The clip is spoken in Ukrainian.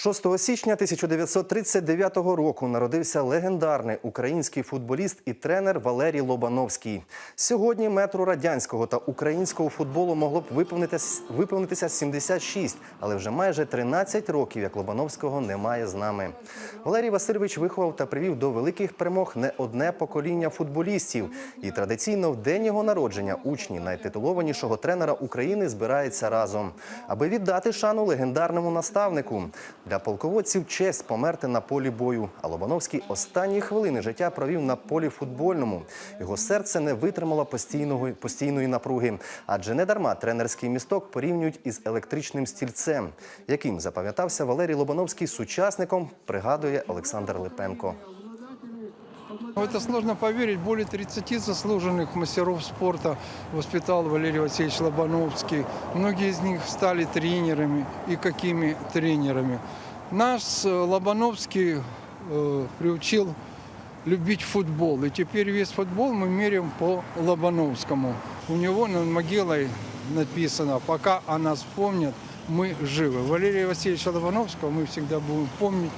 6 січня 1939 року народився легендарний український футболіст і тренер Валерій Лобановський. Сьогодні метру радянського та українського футболу могло б виповнитися, виповнитися 76, але вже майже 13 років, як Лобановського немає з нами. Валерій Васильович виховав та привів до великих перемог не одне покоління футболістів. І традиційно в день його народження учні найтитулованішого тренера України збираються разом, аби віддати шану легендарному наставнику. Для полководців честь померти на полі бою. А Лобановський останні хвилини життя провів на полі футбольному. Його серце не витримало постійної напруги, адже не дарма тренерський місток порівнюють із електричним стільцем, яким запам'ятався Валерій Лобановський сучасником, пригадує Олександр Липенко. В это сложно поверить. Более 30 заслуженных мастеров спорта воспитал Валерий Васильевич Лобановский. Многие из них стали тренерами. И какими тренерами. Нас э, Лобановский э, приучил любить футбол. И теперь весь футбол мы меряем по Лобановскому. У него над могилой написано «Пока о нас помнят, мы живы». Валерия Васильевича Лобановского мы всегда будем помнить.